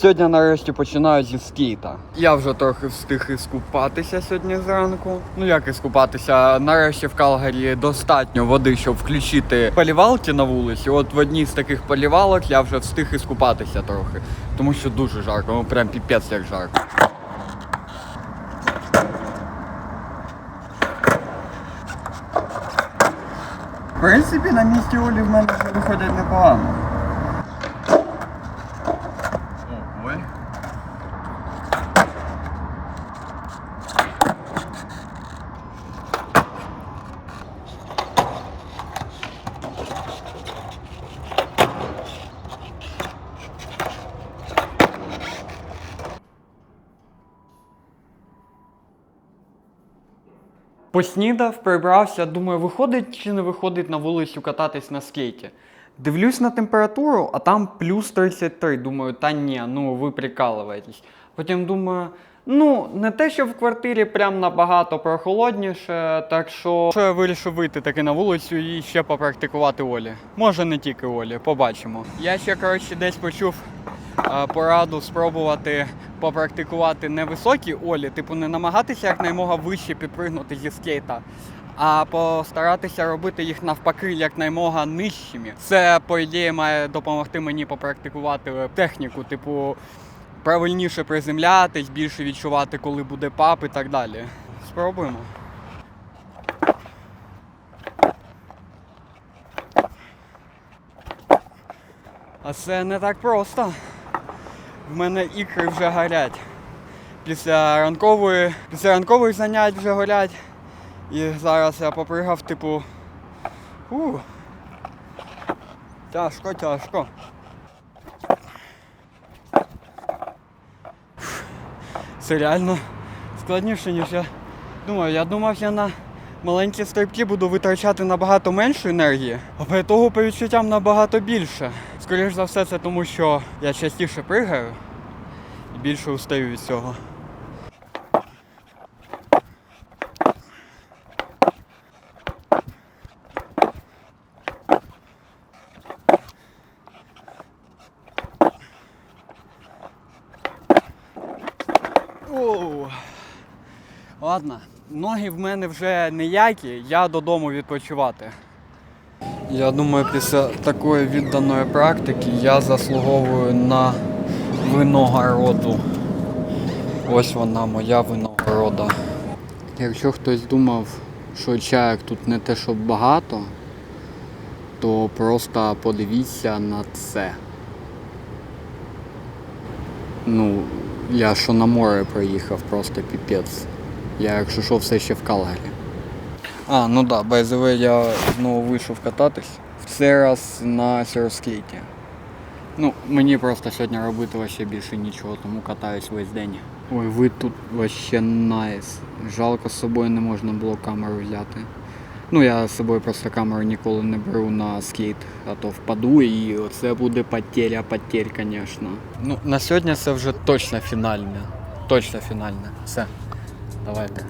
Сьогодні нарешті починаю зі скейта. Я вже трохи встиг іскупатися сьогодні зранку. Ну як іскупатися? Нарешті в Калгарі достатньо води, щоб включити полівалки на вулиці. От в одній з таких полівалок я вже встиг іскупатися трохи. Тому що дуже жарко, ну прям піпець як жарко. В принципі, на місці Олі в мене виходять непогано. Поснідав, прибрався, думаю, виходить чи не виходить на вулицю кататись на скейті. Дивлюсь на температуру, а там плюс 33. Думаю, та ні, ну ви прикалуєтесь. Потім думаю, ну, не те, що в квартирі прям набагато прохолодніше, так що, що я вирішив вийти таки на вулицю і ще попрактикувати Олі. Може не тільки Олі, побачимо. Я ще, коротше, десь почув пораду спробувати попрактикувати невисокі Олі, типу не намагатися якнаймога вище підпригнути зі скейта. А постаратися робити їх навпаки якнаймога нижчими. Це, по ідеї, має допомогти мені попрактикувати техніку, типу, правильніше приземлятись, більше відчувати, коли буде пап і так далі. Спробуємо. А це не так просто. В мене ікри вже горять. Після ранкової, після ранкових занять вже горять. І зараз я попригав, типу. У, тяжко, тяжко. Це реально складніше, ніж я думав. Я думав, я на маленькі стрибки буду витрачати набагато менше енергії, а по того по відчуттям набагато більше. Скоріше за все, це тому, що я частіше пригаю і більше устаю від цього. Оу. Ладно, ноги в мене вже ніякі, я додому відпочивати. Я думаю, після такої відданої практики я заслуговую на виногороду. Ось вона, моя винагорода. Якщо хтось думав, що чаєк тут не те, що багато, то просто подивіться на це. Ну, я що на море проїхав, просто піпець. Я якщо що все ще в Калгарі. А, ну да, way, я знову вийшов кататись. В цей раз на серскейті. Ну, мені просто сьогодні робити вообще більше нічого, тому катаюсь весь день. Ой, ви тут вообще найс. Жалко, з собою не можна було камеру взяти. Ну, я з собою просто камеру ніколи не беру на скейт, а то впаду і це буде потеря потерь, звісно. Ну, на сьогодні це вже точно фінальне. Точно фінальне. Все. Давайте.